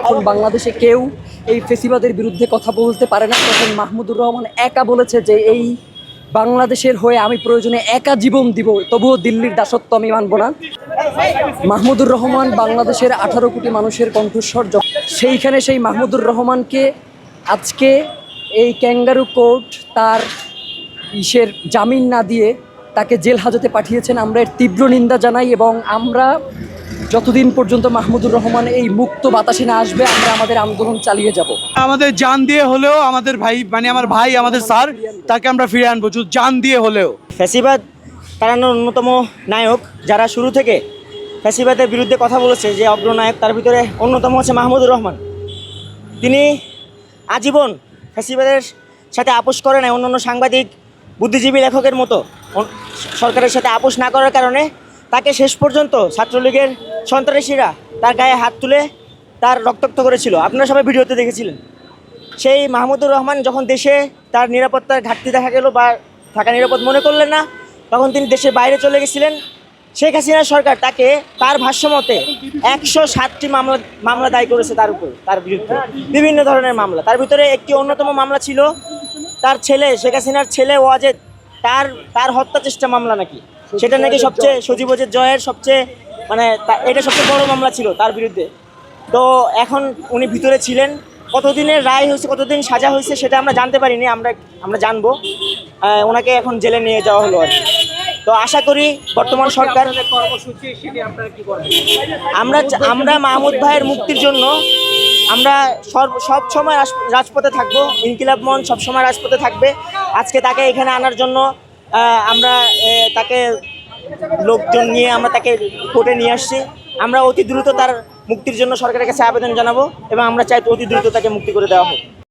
এখন বাংলাদেশে কেউ এই ফেসিবাদের বিরুদ্ধে কথা বলতে পারে না। তখন মাহমুদুর রহমান একা বলেছে যে এই বাংলাদেশের হয়ে আমি প্রয়োজনে একা জীবন দিব, তবুও দিল্লির দাসত্ব আমি মানব না। মাহমুদুর রহমান বাংলাদেশের আঠারো কোটি মানুষের কণ্ঠস্বর সেইখানে সেই মাহমুদুর রহমানকে আজকে এই ক্যাঙ্গারু কোর্ট তার ইসের জামিন না দিয়ে তাকে জেল হাজতে পাঠিয়েছেন। আমরা এর তীব্র নিন্দা জানাই এবং আমরা যতদিন পর্যন্ত মাহমুদুর রহমান এই মুক্ত বাতাসে না আসবে আমরা আমাদের আন্দোলন চালিয়ে যাব। আমাদের জান দিয়ে হলেও আমাদের ভাই মানে আমার ভাই আমাদের স্যার তাকে আমরা ফিরে আনব। জান দিয়ে হলেও। ফ্যাসিবাদ তাড়ানোর অন্যতম নায়ক যারা শুরু থেকে ফ্যাসিবাদের বিরুদ্ধে কথা বলেছে যে অগ্রনায়ক তার ভিতরে অন্যতম হচ্ছে মাহমুদুর রহমান। তিনি আজীবন ফ্যাসিবাদের সাথে আপোষ করে নাই অন্যান্য সাংবাদিক বুদ্ধিজীবী লেখকের মতো সরকারের সাথে আপোষ না করার কারণে তাকে শেষ পর্যন্ত ছাত্রলীগের সন্ত্রাসীরা তার গায়ে হাত তুলে তার রক্তাক্ত করেছিল। আপনারা সবাই ভিডিওতে দেখেছিলেন। সেই মাহমুদুর রহমান যখন দেশে তার নিরাপত্তার ঘাটতি দেখা গেল বা থাকা নিরাপদ মনে করলেন না, তখন তিনি দেশের বাইরে চলে গেছিলেন। শেখ হাসিনা সরকার তাকে তার ভাষ্যমতে একশো সাতটি মামলা মামলা দায়ী করেছে তার উপর, তার বিরুদ্ধে। বিভিন্ন ধরনের মামলা। তার ভিতরে একটি অন্যতম মামলা ছিল তার ছেলে শেখ হাসিনার ছেলে ওয়াজেদ তার তার হত্যা চেষ্টা মামলা নাকি? সেটা নাকি সবচেয়ে সজীবজের জয়ের সবচেয়ে মানে এটা সবচেয়ে বড় মামলা ছিল তার বিরুদ্ধে। তো এখন উনি ভিতরে ছিলেন। কতদিনের রায় হয়েছে কতদিন সাজা হয়েছে সেটা আমরা জানতে পারিনি আমরা আমরা জানব। ওনাকে এখন জেলে নিয়ে যাওয়া হলো আর তো আশা করি বর্তমান সরকার আমরা আমরা মাহমুদ ভাইয়ের মুক্তির জন্য আমরা সর্ব সব সময় রাজ- রাজপথে থাকব, ইনকিলাব মন সব সময় রাজপথে থাকবে। আজকে তাকে এখানে আনার জন্য আমরা তাকে লোকজন নিয়ে আমরা তাকে কোর্টে নিয়ে আসছি। আমরা অতি দ্রুত তার মুক্তির জন্য সরকারের কাছে আবেদন জানাব এবং আমরা চাই অতি দ্রুত তাকে মুক্তি করে দেওয়া হোক।